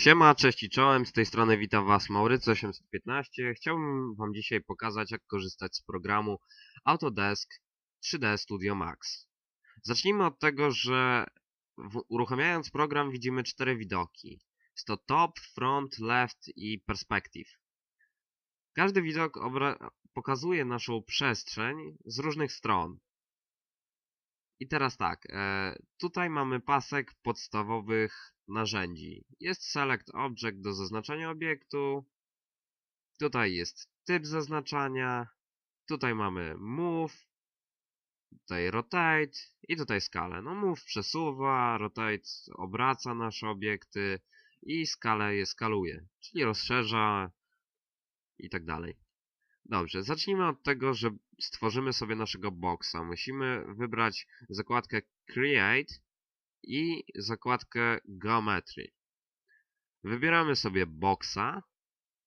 Siema, cześć i czołem, z tej strony witam Was Maurycy815. Chciałbym Wam dzisiaj pokazać jak korzystać z programu Autodesk 3D Studio Max. Zacznijmy od tego, że uruchamiając program widzimy cztery widoki. Jest to top, front, left i perspective. Każdy widok pokazuje naszą przestrzeń z różnych stron. I teraz tak, e, tutaj mamy pasek podstawowych narzędzi. Jest Select Object do zaznaczania obiektu. Tutaj jest typ zaznaczania. Tutaj mamy Move. Tutaj Rotate. I tutaj skalę. No Move przesuwa, Rotate obraca nasze obiekty i skalę je skaluje, czyli rozszerza i tak dalej. Dobrze, zacznijmy od tego, że stworzymy sobie naszego boxa. Musimy wybrać zakładkę Create i zakładkę Geometry. Wybieramy sobie boxa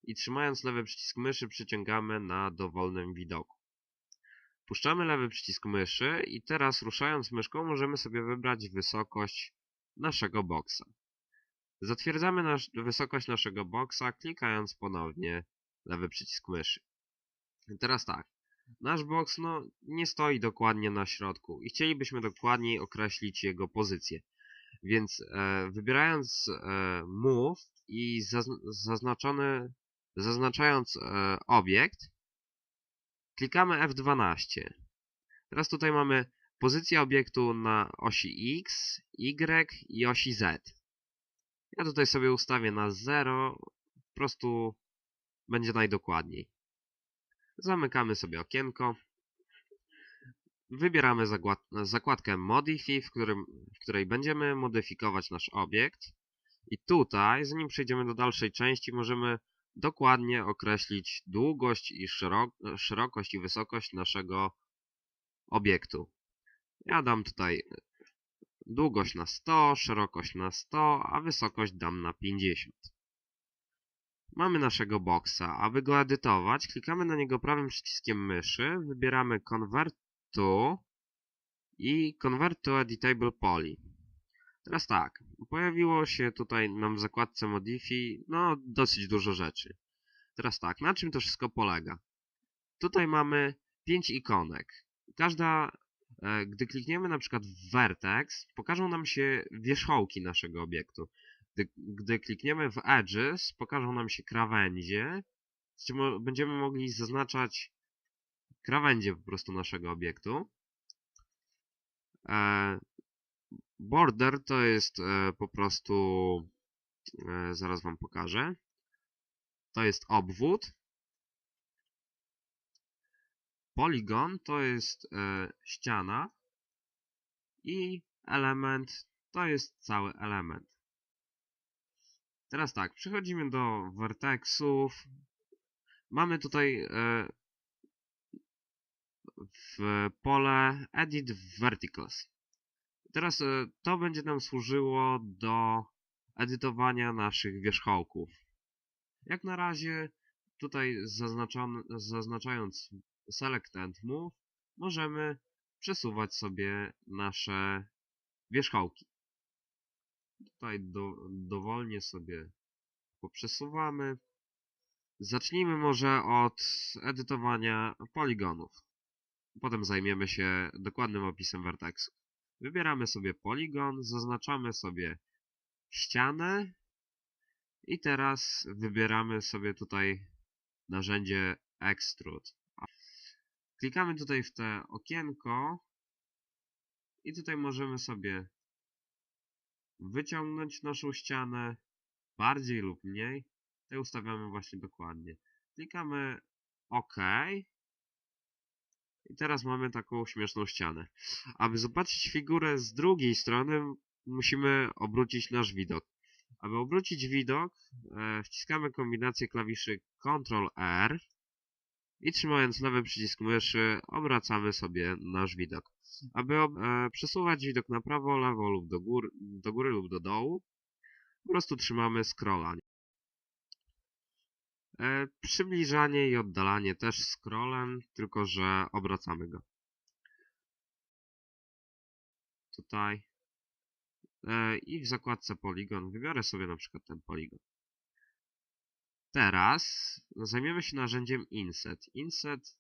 i trzymając lewy przycisk myszy przyciągamy na dowolnym widoku. Puszczamy lewy przycisk myszy i teraz ruszając myszką możemy sobie wybrać wysokość naszego boxa. Zatwierdzamy nasz, wysokość naszego boxa klikając ponownie lewy przycisk myszy. I Teraz tak. Nasz box no, nie stoi dokładnie na środku i chcielibyśmy dokładniej określić jego pozycję. Więc e, wybierając e, move i zazn zaznaczony, zaznaczając e, obiekt, klikamy F12. Teraz tutaj mamy pozycję obiektu na osi X, Y i osi Z. Ja tutaj sobie ustawię na 0, po prostu będzie najdokładniej. Zamykamy sobie okienko. Wybieramy zakład- zakładkę Modify, w, którym, w której będziemy modyfikować nasz obiekt. I tutaj, zanim przejdziemy do dalszej części, możemy dokładnie określić długość i szerok- szerokość i wysokość naszego obiektu. Ja dam tutaj długość na 100, szerokość na 100, a wysokość dam na 50. Mamy naszego boxa. Aby go edytować, klikamy na niego prawym przyciskiem myszy, wybieramy Convert to i Convert to Editable Poly. Teraz tak, pojawiło się tutaj nam w zakładce Modify, no dosyć dużo rzeczy. Teraz tak, na czym to wszystko polega? Tutaj mamy 5 ikonek. Każda, e, gdy klikniemy na przykład w Vertex, pokażą nam się wierzchołki naszego obiektu. Gdy, gdy klikniemy w Edges, pokażą nam się krawędzie, będziemy mogli zaznaczać krawędzie po prostu naszego obiektu. E, border to jest e, po prostu, e, zaraz wam pokażę, to jest obwód. Polygon to jest ściana i element to jest cały element. Teraz tak, przechodzimy do vertexów. Mamy tutaj w pole Edit Verticals. Teraz e, to będzie nam służyło do edytowania naszych wierzchołków. Jak na razie tutaj zaznaczając Select and Move możemy przesuwać sobie nasze wierzchołki. Tutaj do, dowolnie sobie poprzesuwamy. Zacznijmy może od edytowania poligonów. Potem zajmiemy się dokładnym opisem vertexu. Wybieramy sobie poligon, zaznaczamy sobie ścianę i teraz wybieramy sobie tutaj narzędzie Extrude. Klikamy tutaj w te okienko i tutaj możemy sobie wyciągnąć naszą ścianę bardziej lub mniej. Tutaj ustawiamy właśnie dokładnie. Klikamy OK. I teraz mamy taką śmieszną ścianę. Aby zobaczyć figurę z drugiej strony, musimy obrócić nasz widok. Aby obrócić widok, e, wciskamy kombinację klawiszy Ctrl-R i trzymając lewy przycisk myszy obracamy sobie nasz widok. Aby e, przesuwać widok na prawo, lewo lub do góry, do góry lub do dołu, po prostu trzymamy scrolla. E, przybliżanie i oddalanie też scrollem, tylko że obracamy go. Tutaj e, i w zakładce Polygon wybiorę sobie na przykład ten poligon. Teraz zajmiemy się narzędziem Inset. Inset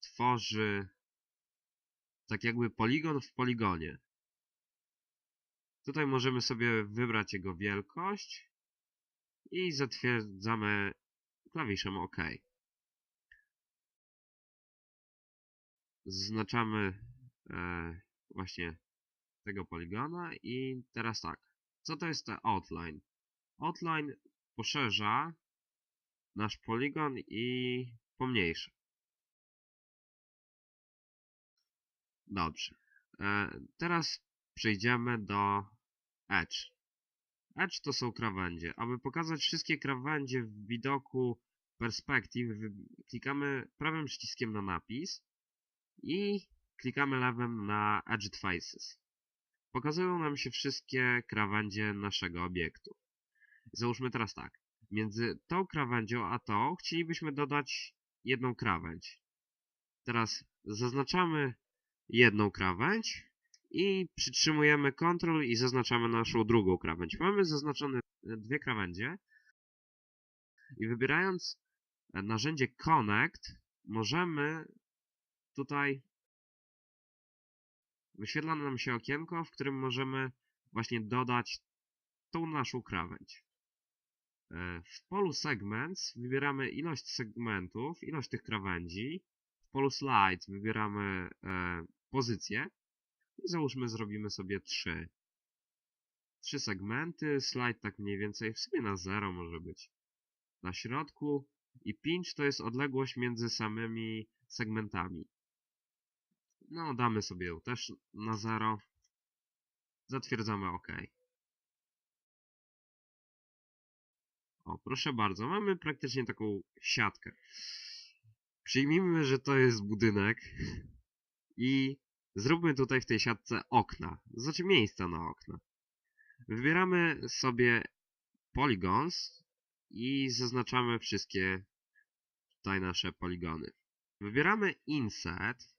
tworzy tak jakby poligon w poligonie. Tutaj możemy sobie wybrać jego wielkość i zatwierdzamy klawiszem OK. Zaznaczamy e, właśnie tego poligona i teraz tak. Co to jest to outline? Outline poszerza nasz poligon i pomniejsza. Dobrze. E, teraz przejdziemy do Edge. Edge to są krawędzie. Aby pokazać wszystkie krawędzie w widoku perspektyw, klikamy prawym przyciskiem na napis i klikamy lewym na Edge Faces. Pokazują nam się wszystkie krawędzie naszego obiektu. Załóżmy teraz tak. Między tą krawędzią a tą chcielibyśmy dodać jedną krawędź. Teraz zaznaczamy jedną krawędź i przytrzymujemy Ctrl i zaznaczamy naszą drugą krawędź. Mamy zaznaczone dwie krawędzie i wybierając narzędzie Connect możemy tutaj wyświetla nam się okienko, w którym możemy właśnie dodać tą naszą krawędź. E, w polu Segments wybieramy ilość segmentów, ilość tych krawędzi. W polu Slides wybieramy e, pozycję i załóżmy zrobimy sobie 3. Trzy segmenty, slajd tak mniej więcej w sumie na 0 może być. Na środku i pinch to jest odległość między samymi segmentami. No, damy sobie też na 0. Zatwierdzamy OK. O, proszę bardzo, mamy praktycznie taką siatkę. Przyjmijmy, że to jest budynek i zróbmy tutaj w tej siatce okna, znaczy miejsca na okna. Wybieramy sobie polygons i zaznaczamy wszystkie tutaj nasze poligony. Wybieramy inset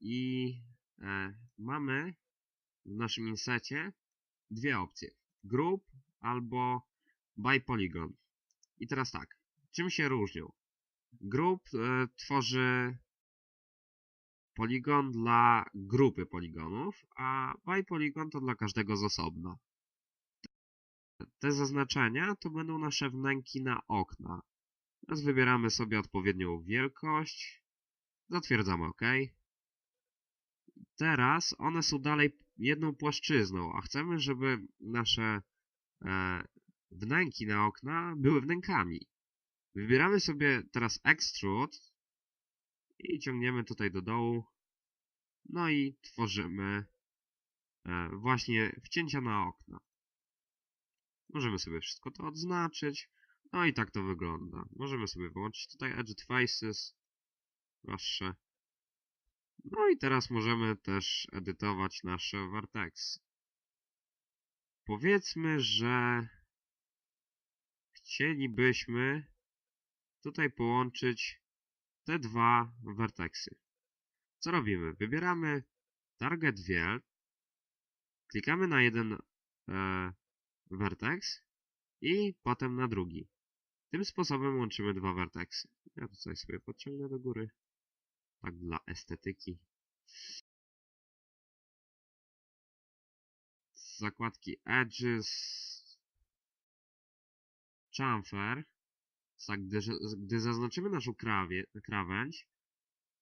i e, mamy w naszym insecie dwie opcje. Group albo by polygon. I teraz tak, czym się różnią? Group e, tworzy poligon dla grupy poligonów, a by polygon to dla każdego z osobna. Te zaznaczenia to będą nasze wnęki na okna. Teraz wybieramy sobie odpowiednią wielkość, zatwierdzamy OK. Teraz one są dalej jedną płaszczyzną, a chcemy, żeby nasze e, wnęki na okna były wnękami. Wybieramy sobie teraz Extrude i ciągniemy tutaj do dołu. No i tworzymy e, właśnie wcięcia na okna. Możemy sobie wszystko to odznaczyć. No i tak to wygląda. Możemy sobie wyłączyć tutaj Edge Faces. Proszę. No i teraz możemy też edytować nasze vertex. Powiedzmy, że chcielibyśmy tutaj połączyć te dwa vertexy. Co robimy? Wybieramy Target Wiel, klikamy na jeden e, vertex i potem na drugi. Tym sposobem łączymy dwa vertexy. Ja tutaj sobie podciągnę do góry. Tak dla estetyki. Z zakładki Edges Chamfer tak, gdy, gdy zaznaczymy naszą krawie, krawędź,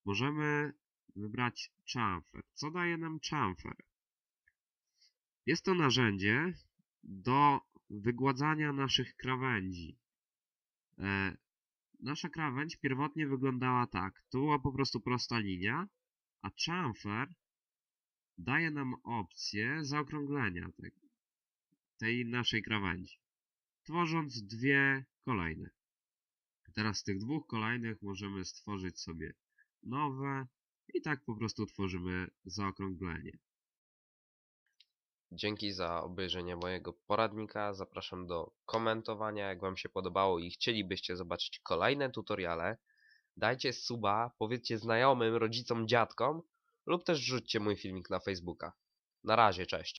możemy wybrać chamfer. Co daje nam chamfer? Jest to narzędzie do wygładzania naszych krawędzi. E, nasza krawędź pierwotnie wyglądała tak. To była po prostu prosta linia, a chamfer daje nam opcję zaokrąglenia tej, tej naszej krawędzi, tworząc dwie kolejne. Teraz z tych dwóch kolejnych możemy stworzyć sobie nowe i tak po prostu tworzymy zaokrąglenie. Dzięki za obejrzenie mojego poradnika. Zapraszam do komentowania, jak Wam się podobało i chcielibyście zobaczyć kolejne tutoriale. Dajcie suba, powiedzcie znajomym, rodzicom, dziadkom lub też wrzućcie mój filmik na Facebooka. Na razie, cześć.